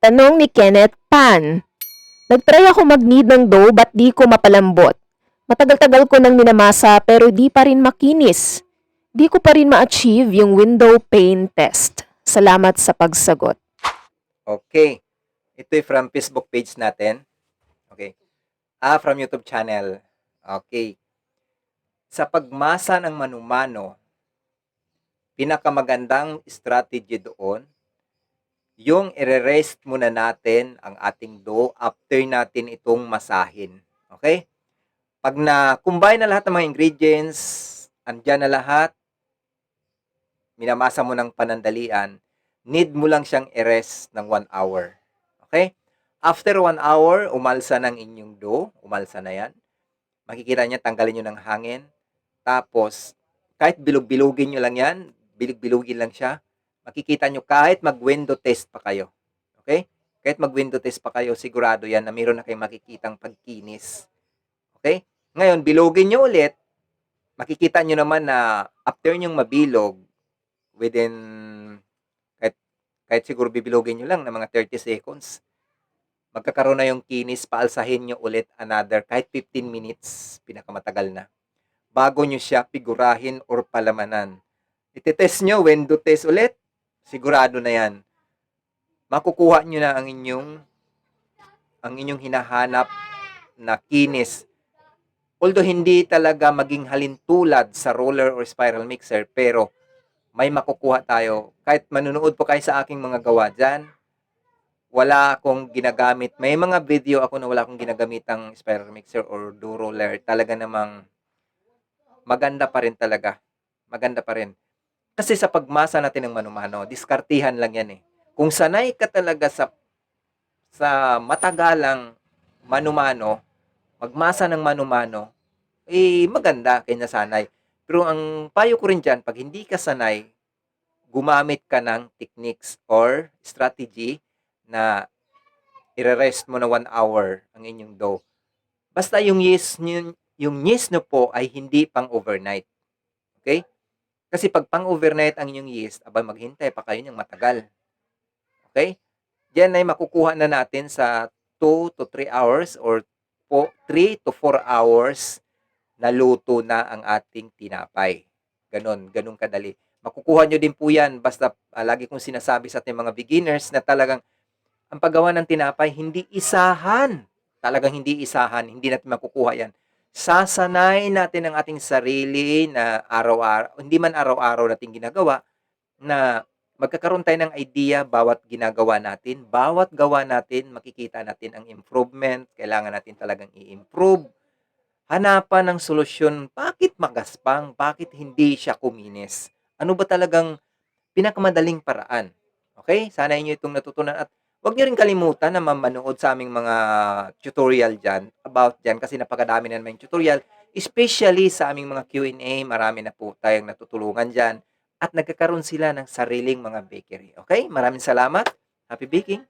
Tanong ni Kenneth Pan. Nagtry ako mag-knead ng dough ba't di ko mapalambot? Matagal-tagal ko nang minamasa pero di pa rin makinis. Di ko pa rin ma-achieve yung window pane test. Salamat sa pagsagot. Okay. Ito ay from Facebook page natin. Okay. Ah, from YouTube channel. Okay. Sa pagmasa ng manumano, pinakamagandang strategy doon, yung i-rest muna natin ang ating dough after natin itong masahin. Okay? Pag na-combine na lahat ng mga ingredients, andyan na lahat, minamasa mo ng panandalian, need mo lang siyang i-rest ng 1 hour. Okay? After 1 hour, umalsa ng inyong dough. Umalsa na yan. Makikita niya, tanggalin nyo ng hangin. Tapos, kahit bilog-bilugin nyo lang yan, bilog-bilugin lang siya, makikita nyo kahit mag-window test pa kayo. Okay? Kahit mag-window test pa kayo, sigurado yan na meron na kayong makikitang pagkinis. Okay? Ngayon, bilugin nyo ulit, makikita nyo naman na after nyong mabilog, within kahit, kahit siguro bibilogin nyo lang ng mga 30 seconds, magkakaroon na yung kinis, paalsahin nyo ulit another, kahit 15 minutes, pinakamatagal na. Bago nyo siya figurahin or palamanan. Ititest nyo, window test ulit, sigurado na yan. Makukuha nyo na ang inyong ang inyong hinahanap na kinis. Although hindi talaga maging halintulad sa roller or spiral mixer, pero may makukuha tayo. Kahit manunood po kayo sa aking mga gawa dyan, wala akong ginagamit. May mga video ako na wala akong ginagamit ang spiral mixer or do roller. Talaga namang maganda pa rin talaga. Maganda pa rin. Kasi sa pagmasa natin ng manumano, diskartihan lang yan eh. Kung sanay ka talaga sa sa matagalang manumano, magmasa ng manumano, eh maganda kaya nasanay. Pero ang payo ko rin dyan, pag hindi ka sanay, gumamit ka ng techniques or strategy na i-rest mo na one hour ang inyong dough. Basta yung yeast nyo, yung yeast nyo po ay hindi pang overnight. Okay? Kasi pag pang overnight ang inyong yeast, abay maghintay pa kayo ng matagal. Okay? Diyan ay makukuha na natin sa 2 to 3 hours or po 3 to 4 hours na luto na ang ating tinapay. Ganon, ganon kadali. Makukuha nyo din po yan basta ah, lagi kong sinasabi sa ating mga beginners na talagang ang paggawa ng tinapay, hindi isahan. Talagang hindi isahan. Hindi natin makukuha yan. Sasanay natin ang ating sarili na araw-araw, hindi man araw-araw natin ginagawa, na magkakaroon tayo ng idea bawat ginagawa natin. Bawat gawa natin, makikita natin ang improvement. Kailangan natin talagang i-improve. Hanapan ng solusyon, bakit magaspang? Bakit hindi siya kuminis? Ano ba talagang pinakamadaling paraan? Okay? Sana inyo itong natutunan at Huwag niyo rin kalimutan na mamanood sa aming mga tutorial dyan, about dyan, kasi napakadami na naman yung tutorial, especially sa aming mga Q&A, marami na po tayong natutulungan dyan, at nagkakaroon sila ng sariling mga bakery. Okay? Maraming salamat. Happy baking!